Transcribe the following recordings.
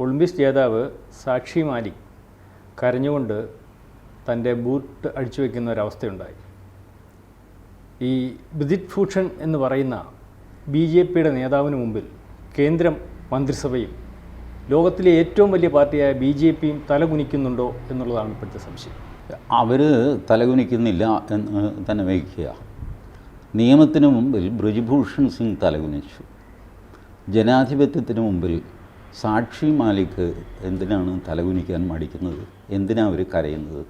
Olympics ജേതാവ് സാക്ഷി മാലിക് കരഞ്ഞുകൊണ്ട് തന്റെ ബൂട്ട് അടിച്ചു വയ്ക്കുന്ന ഒരവസ്ഥയുണ്ടായി. ഈ ബ്രിജിറ്റ് ഭൂഷൺ എന്ന് പറയുന്ന ബി ജെ പിയുടെ നേതാവിന് മുമ്പിൽ കേന്ദ്രം മന്ത്രിസഭയും ലോകത്തിലെ ഏറ്റവും വലിയ പാർട്ടിയായ ബി ജെ പിയും തലകുനിക്കുന്നുണ്ടോ എന്നുള്ളതാണ് ഇപ്പോഴത്തെ സംശയം. അവർ തലകുനിക്കുന്നില്ല എന്ന് തന്നെ വയ്ക്കുക. നിയമത്തിന് മുമ്പിൽ ബ്രിജ്ഭൂഷൺ സിംഗ് തലകുനിച്ചു. ജനാധിപത്യത്തിന് മുമ്പിൽ സാക്ഷി മാലിക് എന്തിനാണ് തലകുനിക്കാൻ മടിക്കുന്നത്? എന്തിനാണ് അവർ കരയുന്നത്?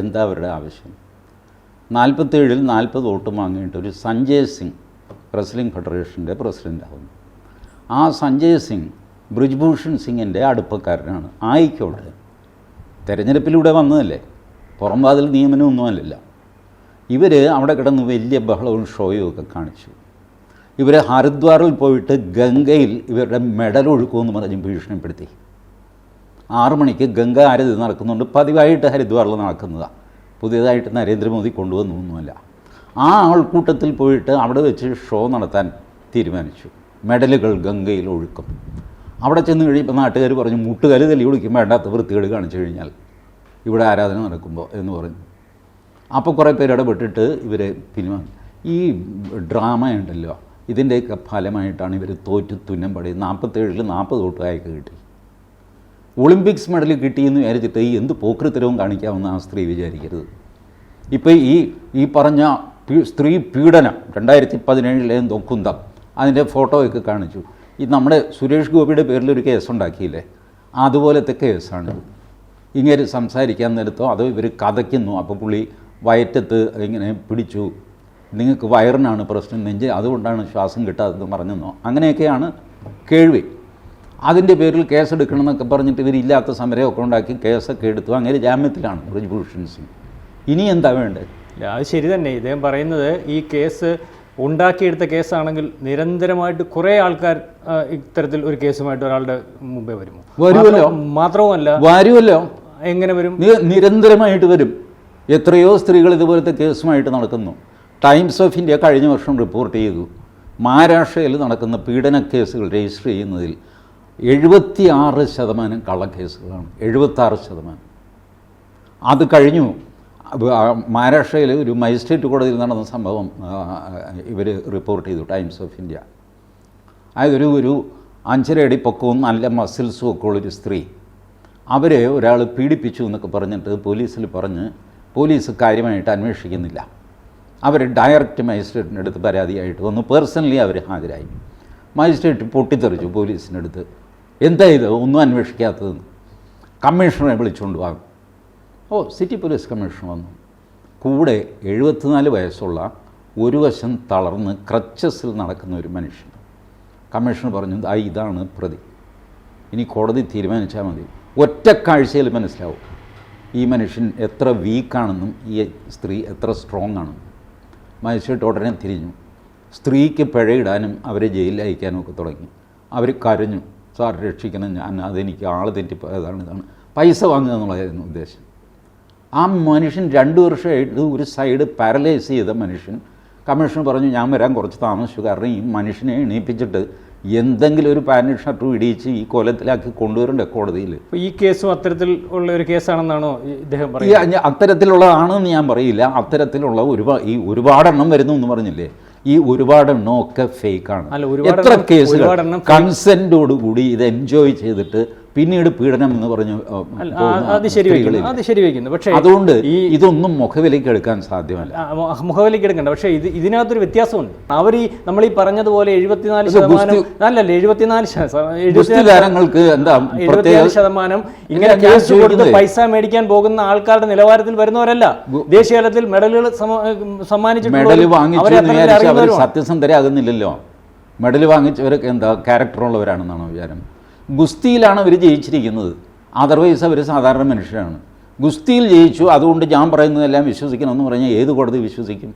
എന്താ അവരുടെ ആവശ്യം? നാൽപ്പത്തേഴിൽ നാൽപ്പത് വോട്ട് വാങ്ങിയിട്ട് ഒരു സഞ്ജയ് സിംഗ് റെസ്ലിംഗ് ഫെഡറേഷന്റെ പ്രസിഡന്റാകുന്നു ആ സഞ്ജയ് സിംഗ് ബ്രിജ്ഭൂഷൺ സിംഗിന്റെ അടുപ്പക്കാരനാണ്. ആയിക്കോട്ടെ. തെരഞ്ഞെടുപ്പിലൂടെ വന്നതല്ലേ? പുറംവാതിൽ നിയമനമൊന്നുമല്ലല്ലോ ഇവർ അവിടെ കിടന്ന് വലിയ ബഹളവും ഷോയും ഒക്കെ കാണിച്ചു. ഇവർ ഹരിദ്വാറിൽ പോയിട്ട് ഗംഗയിൽ ഇവരുടെ മെഡൽ ഒഴുക്കുമെന്ന് പറഞ്ഞ് ഭീഷണിപ്പെടുത്തി. ആറു മണിക്ക് ഗംഗ ആരതി നടക്കുന്നുണ്ട്. പതിവായിട്ട് ഹരിദ്വാറിൽ നടക്കുന്നതാണ് പുതിയതായിട്ട് നരേന്ദ്രമോദി കൊണ്ടുവന്നൊന്നുമല്ല ആ ആൾക്കൂട്ടത്തിൽ പോയിട്ട് അവിടെ വെച്ച് ഷോ നടത്താൻ തീരുമാനിച്ചു. മെഡലുകൾ ഗംഗയിൽ ഒഴുക്കും. അവിടെ ചെന്ന് കഴിയുമ്പോൾ നാട്ടുകാർ പറഞ്ഞു മുട്ടുകാൽ തല്ലി ഒളിക്കും വേണ്ടാത്ത വൃത്തികേട് കാണിച്ചു കഴിഞ്ഞാൽ ഇവിടെ ആരാധന നടക്കുമ്പോൾ എന്ന് പറഞ്ഞു. അപ്പോൾ കുറേ പേര് ഇടപെട്ടിട്ട് ഇവരെ പിൻവാങ്ങി. ഈ ഡ്രാമ ഉണ്ടല്ലോ ഇതിന്റെയൊക്കെ ഫലമായിട്ടാണ് ഇവർ തോറ്റ് തുന്നം പടി നാൽപ്പത്തേഴിൽ നാൽപ്പത് വോട്ട് അയക്ക് കിട്ടി. ഒളിമ്പിക്സ് മെഡൽ കിട്ടിയെന്ന് വിചാരിച്ചിട്ട് ഈ എന്ത് പോക്കൃത്തരവും കാണിക്കാമെന്ന് ആ സ്ത്രീ വിചാരിക്കരുത്. ഇപ്പോൾ ഈ ഈ പറഞ്ഞ സ്ത്രീ പീഡനം രണ്ടായിരത്തി പതിനേഴിലെ കുന്തം അതിന്റെ ഫോട്ടോയൊക്കെ കാണിച്ചു. ഈ നമ്മുടെ സുരേഷ് ഗോപിയുടെ പേരിൽ ഒരു കേസ് ഉണ്ടാക്കിയില്ലേ അതുപോലത്തെ കേസാണ്. ഇങ്ങനെ സംസാരിക്കാൻ നേരത്തോ അതോ ഇവർ കഥയ്ക്കുന്നു അപ്പോൾ പുള്ളി വയറ്റത്ത് ഇങ്ങനെ പിടിച്ചു. നിങ്ങൾക്ക് വയറിനാണ് പ്രശ്നം നെഞ്ച് അതുകൊണ്ടാണ് ശ്വാസം കിട്ടാത്തത് പറഞ്ഞെന്നോ? അങ്ങനെയൊക്കെയാണ് കേൾവി. അതിന്റെ പേരിൽ കേസെടുക്കണം എന്നൊക്കെ പറഞ്ഞിട്ട് ഇവരില്ലാത്ത സമരമൊക്കെ ഉണ്ടാക്കി കേസൊക്കെ എടുത്തു. അങ്ങനെ ജാമ്യത്തിലാണ് ബ്രിജ്ഭൂഷൺ സിംഗ്. ഇനി എന്താ വേണ്ടത് അത് ശരി തന്നെ. ഇദ്ദേഹം പറയുന്നത് ഈ കേസ് ഉണ്ടാക്കിയെടുത്ത കേസാണെങ്കിൽ നിരന്തരമായിട്ട് കുറേ ആൾക്കാർ ഇത്തരത്തിൽ ഒരു കേസുമായിട്ട് ഒരാളുടെ മുമ്പേ വരുമോ? വരുമല്ലോ. മാത്രവുമല്ല വരുമല്ലോ. എങ്ങനെ വരും? നിരന്തരമായിട്ട് വരും. എത്രയോ സ്ത്രീകൾ ഇതുപോലത്തെ കേസുമായിട്ട് നടക്കുന്നു. ടൈംസ് ഓഫ് ഇന്ത്യ കഴിഞ്ഞ വർഷം റിപ്പോർട്ട് ചെയ്തു. മഹാരാഷ്ട്രയിൽ നടക്കുന്ന പീഡന കേസുകൾ രജിസ്റ്റർ ചെയ്യുന്നതിൽ എഴുപത്തി ആറ് ശതമാനം കള്ളക്കേസുകളാണ്. എഴുപത്താറ് ശതമാനം. അത് കഴിഞ്ഞു. മഹാരാഷ്ട്രയിൽ ഒരു മജിസ്ട്രേറ്റ് കോടതിയിൽ നടന്ന സംഭവം ഇവർ റിപ്പോർട്ട് ചെയ്തു ടൈംസ് ഓഫ് ഇന്ത്യ. അതായത് ഒരു ഒരു അഞ്ചര അടി പൊക്കവും നല്ല മസിൽസും ഒക്കെ ഉള്ളൊരു സ്ത്രീ. അവരെ ഒരാൾ പീഡിപ്പിച്ചു എന്നൊക്കെ പറഞ്ഞിട്ട് പോലീസിൽ പറഞ്ഞ് പോലീസ് കാര്യമായിട്ട് അന്വേഷിക്കുന്നില്ല. അവർ ഡയറക്റ്റ് മജിസ്ട്രേറ്റിന്റെ അടുത്ത് പരാതിയായിട്ട് വന്നു. പേഴ്സണലി അവർ ഹാജരായി. മജിസ്ട്രേറ്റ് പൊട്ടിത്തെറിച്ചു പോലീസിന്റെ അടുത്ത്. എന്താ ഇത്? ഒന്നും അന്വേഷിക്കാത്തതെന്ന്. കമ്മീഷണറെ വിളിച്ചുകൊണ്ട് വാങ്ങും ഓ സിറ്റി പോലീസ് കമ്മീഷണർ വന്നു. കൂടെ എഴുപത്തിനാല് വയസ്സുള്ള ഒരു വശം തളർന്ന് ക്രച്ചസിൽ നടക്കുന്ന ഒരു മനുഷ്യൻ. കമ്മീഷണർ പറഞ്ഞു ആ ഇതാണ് പ്രതി. ഇനി കോടതി തീരുമാനിച്ചാൽ മതി. ഒറ്റ കാഴ്ചയിൽ മനസ്സിലാവും ഈ മനുഷ്യൻ എത്ര വീക്കാണെന്നും ഈ സ്ത്രീ എത്ര സ്ട്രോങ് ആണെന്നും. മജിസ്ട്രേറ്റ് ഉടനെ തിരിഞ്ഞു. സ്ത്രീക്ക് പിഴയിടാനും അവരെ ജയിലിൽ അയക്കാനും ഒക്കെ തുടങ്ങി. അവർ കരഞ്ഞു. സാർ രക്ഷിക്കണം. ഞാൻ അതെനിക്ക് ആൾ തെറ്റിപ്പോയതാണ് ഇതാണ്. പൈസ വാങ്ങുക എന്നുള്ളതായിരുന്നു ഉദ്ദേശം. ആ മനുഷ്യൻ രണ്ട് വർഷമായിട്ട് ഒരു സൈഡ് പാരലൈസ് ചെയ്ത മനുഷ്യൻ. കമ്മീഷൻ പറഞ്ഞു ഞാൻ വരാൻ കുറച്ച് താമസിച്ചു. കാരണം ഈ മനുഷ്യനെ എണീപ്പിച്ചിട്ട് എന്തെങ്കിലും ഒരു പാന്റ് ഷർട്ടും ഇടിയിച്ച് ഈ കൊലത്തിലാക്കി കൊണ്ടുവരണ്ടേ കോടതിയിൽ ഈ കേസും അത്തരത്തിൽ ഉള്ള ഒരു കേസാണെന്നാണോ ഇദ്ദേഹം പറയുന്നത്? അത്തരത്തിലുള്ളതാണെന്ന് ഞാൻ പറയില്ല. അത്തരത്തിലുള്ള ഒരുപാട് ഈ ഒരുപാടെണ്ണം വരുന്നു എന്ന് പറഞ്ഞില്ലേ? ഈ ഒരുപാടെണ്ണം ഒക്കെ ഫേക്കാണ് എത്ര കേസുകൾ? കൺസെന്റോടുകൂടി ഇത് എൻജോയ് ചെയ്തിട്ട് പിന്നീട് പീഡനം എന്ന് പറഞ്ഞു അത് ശരി അത് ശരിവെക്കുന്നു വയ്ക്കുന്നു അത് ശരിവെക്കുന്നു പക്ഷേ അതുകൊണ്ട് ഈ ഇതൊന്നും മുഖവിലേക്ക് എടുക്കാൻ സാധ്യമല്ല. മുഖവിലേക്ക് എടുക്കണ്ട. പക്ഷേ ഇത് ഇതിനകത്തൊരു വ്യത്യാസമുണ്ട്. അവർ ഈ നമ്മൾ ഈ പറഞ്ഞതുപോലെ എഴുപത്തിനാല് ശതമാനം അല്ല അല്ലല്ല എഴുപത്തിനാല് ശതമാനം എന്താ എഴുപത്തിനാല് ശതമാനം ഇങ്ങനെ ക്യാഷ് കൊടുത്ത് പൈസ മേടിക്കാൻ പോകുന്ന ആൾക്കാരുടെ നിലവാരത്തിൽ വരുന്നവരല്ല. ദേശീയ തലത്തിൽ മെഡലുകൾ സമ- സമ്മാനിച്ചിട്ടുള്ളവരും മെഡൽ വാങ്ങിച്ചു അവരെ എന്ന് അത്തരത്തിൽ വിചാരിച്ച് അവർ അറിയുന്നവരുമാണ്. സത്യസന്ധരാകുന്നില്ലല്ലോ. മെഡൽ വാങ്ങിച്ചവരൊക്കെ എന്താ ക്യാരക്ടറുള്ളവരാണെന്നാണോ വിചാരം? ഗുസ്തിയിലാണ് അവർ ജയിച്ചിരിക്കുന്നത്. അതർവൈസ് അവർ സാധാരണ മനുഷ്യരാണ്. ഗുസ്തിയിൽ ജയിച്ചു അതുകൊണ്ട് ഞാൻ പറയുന്നതെല്ലാം വിശ്വസിക്കണമെന്ന് പറഞ്ഞാൽ ഏത് കോടതി വിശ്വസിക്കും?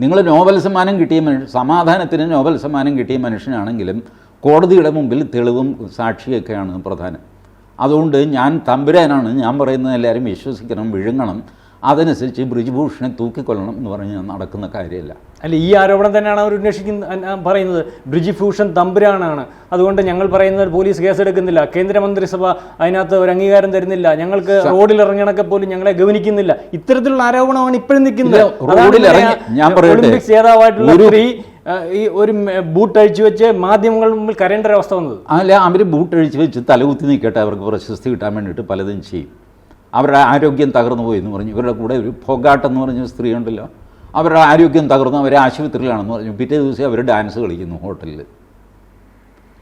നിങ്ങൾ നോബൽ സമ്മാനം കിട്ടിയ മനുഷ്യ സമാധാനത്തിന് നോബൽ സമ്മാനം കിട്ടിയ മനുഷ്യനാണെങ്കിലും കോടതിയുടെ മുമ്പിൽ തെളിവും സാക്ഷിയൊക്കെയാണ് പ്രധാനം. അതുകൊണ്ട് ഞാൻ തമ്പുരാനാണ് ഞാൻ പറയുന്നത് എല്ലാവരും വിശ്വസിക്കണം വിഴുങ്ങണം. അതനുസരിച്ച് ബ്രിജ്ഭൂഷണെ തൂക്കിക്കൊല്ലണം എന്ന് പറഞ്ഞാൽ നടക്കുന്ന കാര്യമല്ല. അല്ല ഈ ആരോപണം തന്നെയാണ് അവർ ഉന്നയിക്കുന്ന പറയുന്നത്. ബ്രിജിഭൂഷൺ തമ്പുരാനാണ്. അതുകൊണ്ട് ഞങ്ങൾ പറയുന്നത് പോലീസ് കേസെടുക്കുന്നില്ല കേന്ദ്രമന്ത്രിസഭ അതിനകത്ത് ഒരു അംഗീകാരം തരുന്നില്ല. ഞങ്ങൾക്ക് റോഡിൽ ഇറങ്ങണക്കെ പോലും ഞങ്ങളെ ഗവനിക്കുന്നില്ല. ഇത്തരത്തിലുള്ള ആരോപണമാണ് ഇപ്പോഴും നിൽക്കുന്നത്. ഒളിമ്പിക്സ് ജേതാവായിട്ടുള്ള സ്ത്രീ ഈ ഒരു ബൂട്ട് അഴിച്ചു വെച്ച് മാധ്യമങ്ങൾ മുമ്പിൽ കരയേണ്ട ഒരു അവസ്ഥ വന്നത്. അല്ല അവർ ബൂട്ട് അഴിച്ചു വെച്ച് തലകുത്തി നിൽക്കട്ടെ. അവർക്ക് പ്രശസ്തി കിട്ടാൻ വേണ്ടിയിട്ട് പലതും ചെയ്യും. അവരുടെ ആരോഗ്യം തകർന്നു പോയി എന്ന് പറഞ്ഞു. ഇവരുടെ കൂടെ ഒരു പൊഗാട്ടെന്ന് പറഞ്ഞ സ്ത്രീ ഉണ്ടല്ലോ. അവരുടെ ആരോഗ്യം തകർന്നു അവർ ആശുപത്രിയിലാണെന്ന് പറഞ്ഞു. പിറ്റേ ദിവസം അവർ ഡാൻസ് കളിക്കുന്നു ഹോട്ടലിൽ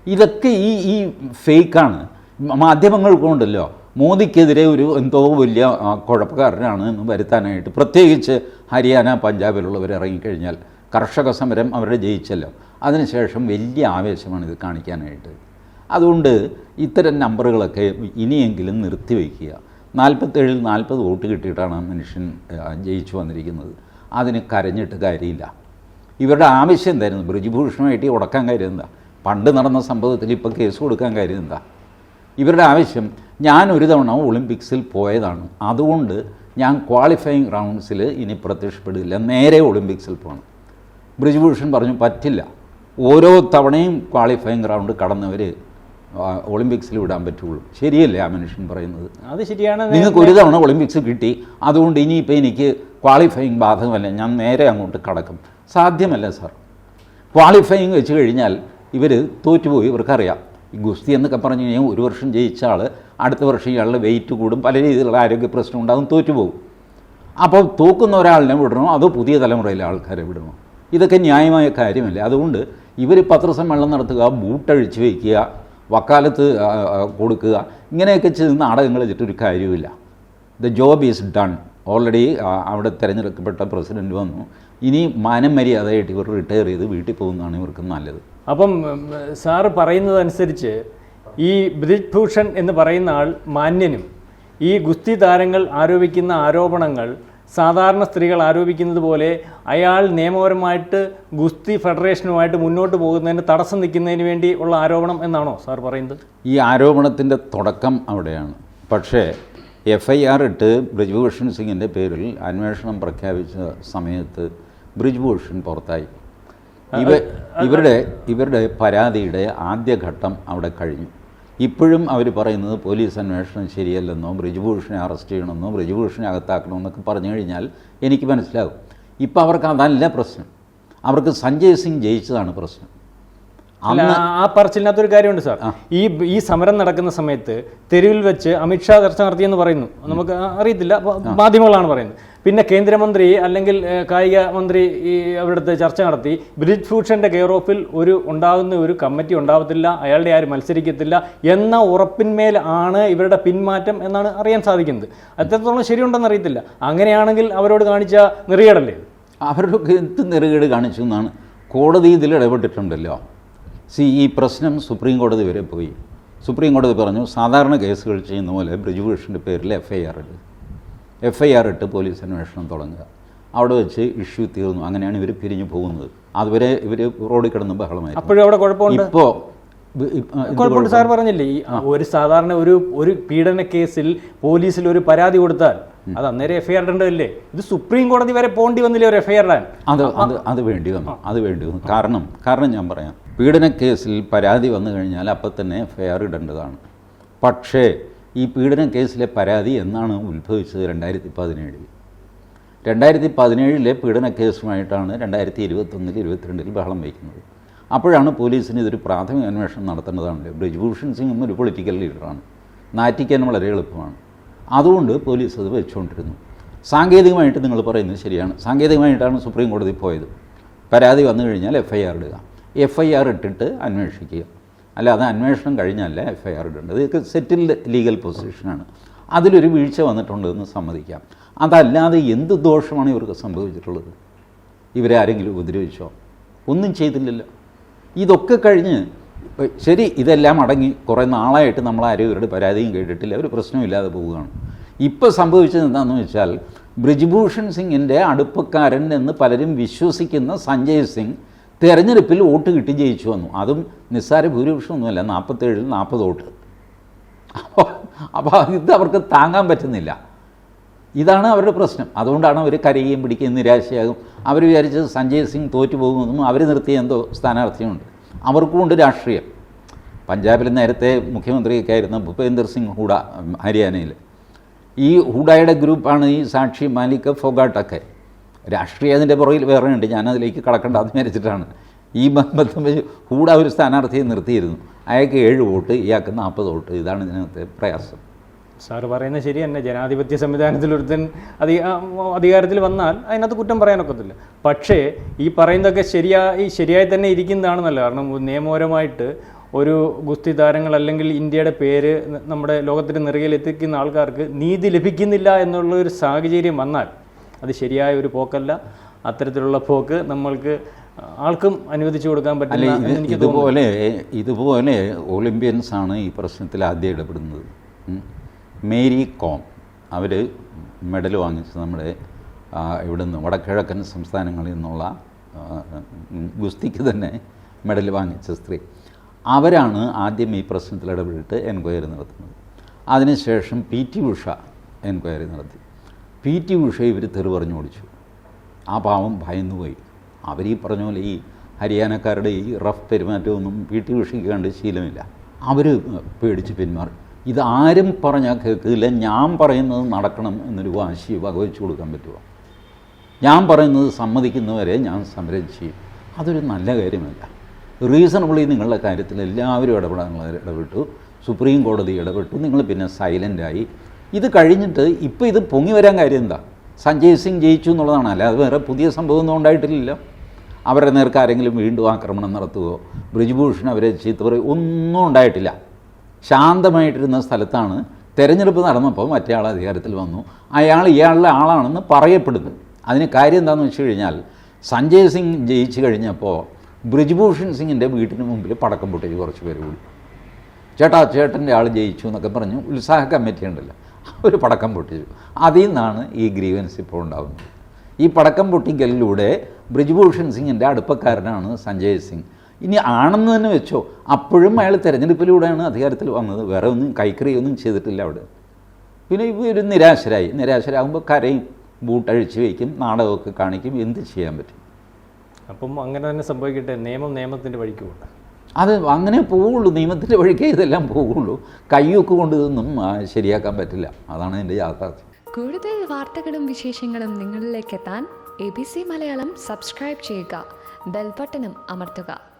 ഇതൊക്കെ ഈ ഈ ഫേക്കാണ്. മാധ്യമങ്ങൾക്കുണ്ടല്ലോ മോദിക്കെതിരെ ഒരു എന്തോ വലിയ കുഴപ്പക്കാരനാണ് എന്ന് വരുത്താനായിട്ട് പ്രത്യേകിച്ച് ഹരിയാന പഞ്ചാബിലുള്ളവർ ഇറങ്ങിക്കഴിഞ്ഞാൽ കർഷക സമരം അവരുടെ ജയിച്ചല്ലോ. അതിനുശേഷം വലിയ ആവേശമാണ് ഇത് കാണിക്കാനായിട്ട്. അതുകൊണ്ട് ഇത്തരം നമ്പറുകളൊക്കെ ഇനിയെങ്കിലും നിർത്തിവെക്കുക നാൽപ്പത്തേഴിൽ നാൽപ്പത് വോട്ട് കിട്ടിയിട്ടാണ് മനുഷ്യൻ ജയിച്ചു വന്നിരിക്കുന്നത്. അതിന് കരഞ്ഞിട്ട് കാര്യമില്ല. ഇവരുടെ ആവശ്യം എന്തായിരുന്നു? ബ്രിജ്ഭൂഷണമായിട്ട് ഉടക്കാൻ കാര്യം എന്താ? പണ്ട് നടന്ന സംഭവത്തിൽ ഇപ്പോൾ കേസ് കൊടുക്കാൻ കാര്യം എന്താ? ഇവരുടെ ആവശ്യം ഞാൻ ഒരു തവണ ഒളിമ്പിക്സിൽ പോയതാണ്. അതുകൊണ്ട് ഞാൻ ക്വാളിഫയിങ് റൗണ്ട്സിൽ ഇനി പ്രത്യക്ഷപ്പെടില്ല. നേരെ ഒളിമ്പിക്സിൽ പോകണം. ബ്രിജ്ഭൂഷൺ പറഞ്ഞു പറ്റില്ല. ഓരോ തവണയും ക്വാളിഫയിങ് റൗണ്ട് കടന്നവർ ഒളിമ്പിക്സിൽ വിടാൻ പറ്റുള്ളൂ. ശരിയല്ലേ ആ മനുഷ്യൻ പറയുന്നത്? അത് ശരിയാണ്. നിങ്ങൾക്ക് ഒരു തവണ ഒളിമ്പിക്സ് കിട്ടി അതുകൊണ്ട് ഇനിയിപ്പോൾ എനിക്ക് ക്വാളിഫയിങ് ബാധകമല്ല ഞാൻ നേരെ അങ്ങോട്ട് കടക്കും. സാധ്യമല്ല സാർ ക്വാളിഫയിങ് വെച്ച് കഴിഞ്ഞാൽ ഇവർ തോറ്റുപോയി ഇവർക്കറിയാം. ഈ ഗുസ്തി എന്നൊക്കെ പറഞ്ഞു കഴിഞ്ഞാൽ ഒരു വർഷം ജയിച്ച ആൾ അടുത്ത വർഷം ഇയാളുടെ വെയിറ്റ് കൂടും പല രീതിയിലുള്ള ആരോഗ്യ പ്രശ്നം ഉണ്ടാകും തോറ്റുപോകും. അപ്പോൾ തോക്കുന്ന ഒരാളിനെ വിടണോ? അതോ പുതിയ തലമുറയിലെ ആൾക്കാരെ വിടണോ? ഇതൊക്കെ ന്യായമായ കാര്യമല്ലേ? അതുകൊണ്ട് ഇവർ പത്രസമ്മേളനം നടത്തുക ബൂട്ടഴിച്ച് വയ്ക്കുക വക്കാലത്ത് കൊടുക്കുക. ഇങ്ങനെയൊക്കെ ചെയ്ത് നാടകങ്ങൾ വെച്ചിട്ടൊരു കാര്യവുമില്ല. The job is done already അവിടെ തിരഞ്ഞെടുക്കപ്പെട്ട പ്രസിഡന്റ് വന്നു. ഇനി മാനം മര്യാദയായിട്ട് ഇവർ റിട്ടയർ ചെയ്ത് വീട്ടിൽ പോകുന്നതാണ് ഇവർക്ക് നല്ലത്. അപ്പം സാറ് പറയുന്നതനുസരിച്ച് ഈ ബ്രിജ് ഭൂഷൺ എന്ന് പറയുന്ന ആൾ മാന്യനും. ഈ ഗുസ്തി താരങ്ങൾ ആരോപിക്കുന്ന ആരോപണങ്ങൾ സാധാരണ സ്ത്രീകൾ ആരോപിക്കുന്നത് പോലെ അയാൾ നിയമപരമായിട്ട് ഗുസ്തി ഫെഡറേഷനുമായിട്ട് മുന്നോട്ട് പോകുന്നതിന് തടസ്സം നിൽക്കുന്നതിന് വേണ്ടി ഉള്ള ആരോപണം എന്നാണോ സാർ പറയുന്നത്? ഈ ആരോപണത്തിന്റെ തുടക്കം അവിടെയാണ്. പക്ഷേ എഫ് ഐ ആർ ഇട്ട് ബ്രിജ്ഭൂഷൺ സിംഗിന്റെ പേരിൽ അന്വേഷണം പ്രഖ്യാപിച്ച സമയത്ത് ബ്രിജ്ഭൂഷൺ പുറത്തായി. ഇവ ഇവരുടെ ഇവരുടെ പരാതിയുടെ ആദ്യഘട്ടം അവിടെ കഴിഞ്ഞു. ഇപ്പോഴും അവർ പറയുന്നത് പോലീസ് അന്വേഷണം ശരിയല്ലെന്നോ ബ്രിജ്ഭൂഷണെ അറസ്റ്റ് ചെയ്യണമെന്നോ ബ്രിജ്ഭൂഷണെ അകത്താക്കണമെന്നൊക്കെ പറഞ്ഞു കഴിഞ്ഞാൽ എനിക്ക് മനസ്സിലാകും. ഇപ്പം അവർക്ക് അതല്ല പ്രശ്നം. അവർക്ക് സഞ്ജയ് സിംഗ് ജയിച്ചതാണ് പ്രശ്നം. ആ- പറച്ചിലിനകത്തൊരു കാര്യമുണ്ട് സാർ. ഈ ഈ സമരം നടക്കുന്ന സമയത്ത് തെരുവിൽ വെച്ച് അമിത്ഷാ ചർച്ച നടത്തിയെന്ന് പറയുന്നു. നമുക്ക് അറിയത്തില്ല. മാധ്യമങ്ങളാണ് പറയുന്നത്. പിന്നെ കേന്ദ്രമന്ത്രി അല്ലെങ്കിൽ കായിക മന്ത്രി ഈ അവിടുത്തെ ചർച്ച നടത്തി. ബ്രിജ് ഭൂഷന്റെ കെയർ ഓഫിൽ ഒരു ഉണ്ടാകുന്ന ഒരു കമ്മിറ്റി ഉണ്ടാവത്തില്ല അയാളുടെ ആരും മത്സരിക്കത്തില്ല എന്ന ഉറപ്പിന്മേൽ ആണ് ഇവരുടെ പിന്മാറ്റം എന്നാണ് അറിയാൻ സാധിക്കുന്നത്. അത്രത്തോളം ശരിയുണ്ടെന്ന് അറിയത്തില്ല. അങ്ങനെയാണെങ്കിൽ അവരോട് കാണിച്ച നിറയേടല്ലേ? അവരുടെ എന്ത് നെറുകേട് കാണിച്ചു എന്നാണ്. കോടതി ഇതിൽ ഇടപെട്ടിട്ടുണ്ടല്ലോ. സി ഈ പ്രശ്നം സുപ്രീം കോടതി വരെ പോയി. സുപ്രീം കോടതി പറഞ്ഞു സാധാരണ കേസുകൾ ചെയ്യുന്ന പോലെ ബ്രിജുഭൂഷന്റെ പേരിൽ എഫ് ഐ ആർ ഇട്ട് എഫ് ഐ ആർ ഇട്ട് പോലീസ് അന്വേഷണം തുടങ്ങുക. അവിടെ വെച്ച് ഇഷ്യൂ തീർന്നു. അങ്ങനെയാണ് ഇവർ പിരിഞ്ഞു പോകുന്നത്. അതുവരെ ഇവർ റോഡിൽ കിടന്ന് ബഹളമായി അപ്പോഴും അവിടെ കുഴപ്പമുണ്ട്? ഇപ്പോൾ കുഴപ്പമുണ്ട് സാർ പറഞ്ഞില്ലേ? ഈ ഒരു സാധാരണ ഒരു ഒരു പീഡന കേസിൽ പോലീസിൽ ഒരു പരാതി കൊടുത്താൽ അത് അന്നേരം എഫ്ഐആർ ഇടേണ്ടതല്ലേ? ഇത് സുപ്രീം കോടതി വരെ പോണ്ടി വന്നില്ലേ ഒരു എഫ്ഐആർ ഇടാൻ? അത് അത് അത് വേണ്ടി വന്നു. അത് വേണ്ടി വന്നു. കാരണം കാരണം ഞാൻ പറയാം. പീഡന കേസിൽ പരാതി വന്നു കഴിഞ്ഞാൽ അപ്പം തന്നെ എഫ്ഐആർ ഇടേണ്ടതാണ്. പക്ഷേ ഈ പീഡന കേസിലെ പരാതി എന്നാണ് ഉത്ഭവിച്ചത് രണ്ടായിരത്തി പതിനേഴിൽ രണ്ടായിരത്തി പതിനേഴിലെ പീഡന കേസുമായിട്ടാണ് രണ്ടായിരത്തി ഇരുപത്തൊന്നിൽ ഇരുപത്തിരണ്ടിൽ ബഹളം വയ്ക്കുന്നത്. അപ്പോഴാണ് പോലീസിന് ഇതൊരു പ്രാഥമിക അന്വേഷണം നടത്തേണ്ടതാണല്ലോ. ബ്രിജ്ഭൂഷൺ സിംഗും ഒരു പൊളിറ്റിക്കൽ ലീഡറാണ്. നാറ്റിക്കാൻ വളരെ എളുപ്പമാണ്. അതുകൊണ്ട് പോലീസ് അത് വെച്ചുകൊണ്ടിരുന്നു സാങ്കേതികമായിട്ട് നിങ്ങൾ പറയുന്നത് ശരിയാണ്. സാങ്കേതികമായിട്ടാണ് സുപ്രീം കോടതി പോയത്. പരാതി വന്നു കഴിഞ്ഞാൽ എഫ് ഐ ആർ ഇടുക. എഫ് ഐ ആർ ഇട്ടിട്ട് അന്വേഷിക്കുക. അല്ലാതെ അന്വേഷണം കഴിഞ്ഞല്ലേ എഫ് ഐ ആർ ഇടേണ്ടത്? ഇതൊക്കെ സെറ്റിൽഡ് ലീഗൽ പൊസിഷനാണ് അതിലൊരു വീഴ്ച വന്നിട്ടുണ്ട് എന്ന് സമ്മതിക്കാം. അതല്ലാതെ എന്ത് ദോഷമാണ് ഇവർക്ക് സംഭവിച്ചിട്ടുള്ളത്? ഇവരെ ആരെങ്കിലും ഉപദ്രവിച്ചോ? ഒന്നും ചെയ്തില്ലല്ലോ. ഇതൊക്കെ കഴിഞ്ഞ് ശരി ഇതെല്ലാം അടങ്ങി കുറേ നാളായിട്ട് നമ്മൾ ആരും ഇവരുടെ പരാതിയും കേട്ടിട്ടില്ല. ഒരു പ്രശ്നമില്ലാതെ പോവുകയാണ്. ഇപ്പോൾ സംഭവിച്ചത് എന്താണെന്ന് വെച്ചാൽ ബ്രിജ്ഭൂഷൺ സിംഗിന്റെ അടുപ്പക്കാരൻ എന്ന് പലരും വിശ്വസിക്കുന്ന സഞ്ജയ് സിംഗ് തെരഞ്ഞെടുപ്പിൽ വോട്ട് കിട്ടി ജയിച്ചു വന്നു. അതും നിസ്സാര ഭൂരിപക്ഷമൊന്നുമല്ല നാൽപ്പത്തേഴിൽ നാൽപ്പത് വോട്ട്. അപ്പോൾ അപ്പോൾ ഇത് അവർക്ക് താങ്ങാൻ പറ്റുന്നില്ല. ഇതാണ് അവരുടെ പ്രശ്നം. അതുകൊണ്ടാണ് അവർ കരയുകയും പിടിക്കുകയും നിരാശയാകും. അവർ വിചാരിച്ചത് സഞ്ജയ് സിംഗ് തോറ്റു പോകുമെന്നും അവർ നിർത്തിയ എന്തോ സ്ഥാനാർത്ഥിയുണ്ട്. അവർക്കുമുണ്ട് രാഷ്ട്രീയം. പഞ്ചാബിൽ നേരത്തെ മുഖ്യമന്ത്രിയൊക്കെ ആയിരുന്ന ഭൂപേന്ദർ സിംഗ് ഹൂഡ ഹരിയാനയിൽ ഈ ഹൂഡയുടെ ഗ്രൂപ്പാണ് ഈ സാക്ഷി മാലിക് ഫോഗാട്ടൊക്കെ. രാഷ്ട്രീയം അതിന്റെ പുറകിൽ വേറെ ഉണ്ട് ഞാനതിലേക്ക് കടക്കേണ്ട എന്ന് വിചാരിച്ചിട്ടാണ്. ഈ ബന്ധം വെച്ച് കൂടെ ഒരു സ്ഥാനാർത്ഥിയെ നിർത്തിയിരുന്നു. അയാൾക്ക് ഏഴ് വോട്ട് ഇയാൾക്ക് നാൽപ്പത് വോട്ട്. ഇതാണ് ഇതിനകത്തെ പ്രയാസം. സാറ് പറയുന്നത് ശരി തന്നെ. ജനാധിപത്യ സംവിധാനത്തിൽ ഒരുത്തൻ അധി അധികാരത്തിൽ വന്നാൽ അതിനകത്ത് കുറ്റം പറയാനൊക്കത്തില്ല. പക്ഷേ ഈ പറയുന്നതൊക്കെ ശരിയായി ശരിയായി തന്നെ ഇരിക്കുന്നതാണ് ഇരിക്കുന്നതാണെന്നല്ല. കാരണം നിയമപരമായിട്ട് ഒരു ഗുസ്തി താരങ്ങൾ അല്ലെങ്കിൽ ഇന്ത്യയുടെ പേര് നമ്മുടെ ലോകത്തിന്റെ നിറയിൽ എത്തിക്കുന്ന ആൾക്കാർക്ക് നീതി ലഭിക്കുന്നില്ല എന്നുള്ള ഒരു സാഹചര്യം വന്നാൽ അത് ശരിയായ ഒരു പോക്കല്ല. അത്തരത്തിലുള്ള പോക്ക് നമ്മൾക്ക് ആൾക്കും അനുവദിച്ചു കൊടുക്കാൻ പറ്റില്ല ഇതുപോലെ ഇതുപോലെ ഒളിമ്പ്യൻസ് ആണ് ഈ പ്രശ്നത്തിൽ ആദ്യം ഇടപെടുന്നത്. Mary com. അവർ മെഡൽ വാങ്ങിച്ചു നമ്മുടെ ഇവിടെ ഇവിടുന്ന് വടക്കിഴക്കൻ സംസ്ഥാനങ്ങളിൽ നിന്നുള്ള ഗുസ്തിക്ക് തന്നെ മെഡൽ വാങ്ങിച്ച സ്ത്രീ. അവരാണ് ആദ്യം ഈ പ്രശ്നത്തിൽ ഇടപെട്ടിട്ട് എൻക്വയറി നടത്തുന്നത്. അതിനുശേഷം പി ടി ഉഷ എൻക്വയറി നടത്തി. പി ടി ഉഷയെ ഇവർ തെറി പറഞ്ഞു ഓടിച്ചു. ആ പാവം ഭയന്നുപോയി അവർ ഈ പറഞ്ഞ പോലെ ഈ ഹരിയാനക്കാരുടെ ഈ റഫ് പെരുമാറ്റമൊന്നും പി ടി ഉഷയ്ക്ക് കണ്ട് ശീലമില്ല. അവർ പേടിച്ച് പിന്മാറി ഇതാരും പറഞ്ഞാൽ കേൾക്കില്ല. ഞാൻ പറയുന്നത് നടക്കണം എന്നൊരു വാശി വകവെച്ചു കൊടുക്കാൻ പറ്റുമോ ഞാൻ പറയുന്നത് സമ്മതിക്കുന്നവരെ ഞാൻ സമരം അതൊരു നല്ല കാര്യമല്ല. റീസണബിളി നിങ്ങളുടെ കാര്യത്തിൽ എല്ലാവരും ഇടപെടാനുള്ള ഇടപെട്ടു. സുപ്രീം കോടതി ഇടപെട്ടു. നിങ്ങൾ പിന്നെ സൈലന്റായി ഇത് കഴിഞ്ഞിട്ട് ഇപ്പോൾ ഇത് പൊങ്ങി വരാൻ കാര്യം എന്താ? സഞ്ജയ് സിംഗ് ജയിച്ചു എന്നുള്ളതാണ്. അല്ലാതെ വേറെ പുതിയ സംഭവമൊന്നും ഉണ്ടായിട്ടില്ലല്ലോ. അവരുടെ നേർക്ക് ആരെങ്കിലും വീണ്ടും ആക്രമണം നടത്തുകയോ ബ്രിജ്ഭൂഷൺ അവരെ ചീത്ത പറയുകയോ ഒന്നും ഉണ്ടായിട്ടില്ല. ശാന്തമായിട്ടിരുന്ന സ്ഥലത്താണ് തെരഞ്ഞെടുപ്പ് നടന്നപ്പോൾ മറ്റേ ആൾ അധികാരത്തിൽ വന്നു. അയാൾ ഇയാളുടെ ആളാണെന്ന് പറയപ്പെടുന്നു. അതിന് കാര്യം എന്താണെന്ന് വെച്ച് കഴിഞ്ഞാൽ സഞ്ജയ് സിംഗ് ജയിച്ചു കഴിഞ്ഞപ്പോൾ ബ്രിജ്ഭൂഷൺ സിംഗിന്റെ വീട്ടിന് മുമ്പിൽ പടക്കം പൊട്ടിച്ച് കുറച്ച് പേര് കൂടി. ചേട്ടാ ചേട്ടന്റെ ആൾ ജയിച്ചു എന്നൊക്കെ പറഞ്ഞു ഉത്സാഹ കമ്മിറ്റി ഉണ്ടല്ലോ. ഒരു പടക്കം പൊട്ടിച്ചു. അതിൽ നിന്നാണ് ഈ ഗ്രീവൻസ് ഇപ്പോൾ ഉണ്ടാകുന്നത് ഈ പടക്കം പൊട്ടിക്കലിലൂടെ ബ്രിജ്ഭൂഷൺ സിംഗിന്റെ അടുപ്പക്കാരനാണ് സഞ്ജയ് സിംഗ്. ഇനി ആണെന്ന് തന്നെ വെച്ചോ അപ്പോഴും അയാൾ തിരഞ്ഞെടുപ്പിലൂടെയാണ് അധികാരത്തിൽ വന്നത്. വേറെ ഒന്നും കൈക്കറിയൊന്നും ചെയ്തിട്ടില്ല അവിടെ. പിന്നെ ഇവർ നിരാശരായി. നിരാശരാകുമ്പോൾ കരയും ബൂട്ടഴിച്ച് വയ്ക്കും നാടകമൊക്കെ കാണിക്കും എന്ത് ചെയ്യാൻ പറ്റും? അപ്പം അങ്ങനെ തന്നെ സംഭവിക്കട്ടെ. നിയമം നിയമത്തിന്റെ വഴിക്ക് പോകട്ടെ അത് അങ്ങനെ പോവുള്ളൂ. നിയമത്തിന്റെ വഴിക്കേ ഇതെല്ലാം പോവുള്ളൂ. കയ്യൊക്കെ കൊണ്ട് ഇതൊന്നും ശരിയാക്കാൻ പറ്റില്ല. അതാണ് എന്റെ യാഥാർത്ഥ്യം. കൂടുതൽ വാർത്തകളും വിശേഷങ്ങളും നിങ്ങളിലേക്ക് എത്താൻ A B C Malayalam subscribe ചെയ്യുക. ബെൽബട്ടനും അമർത്തുക.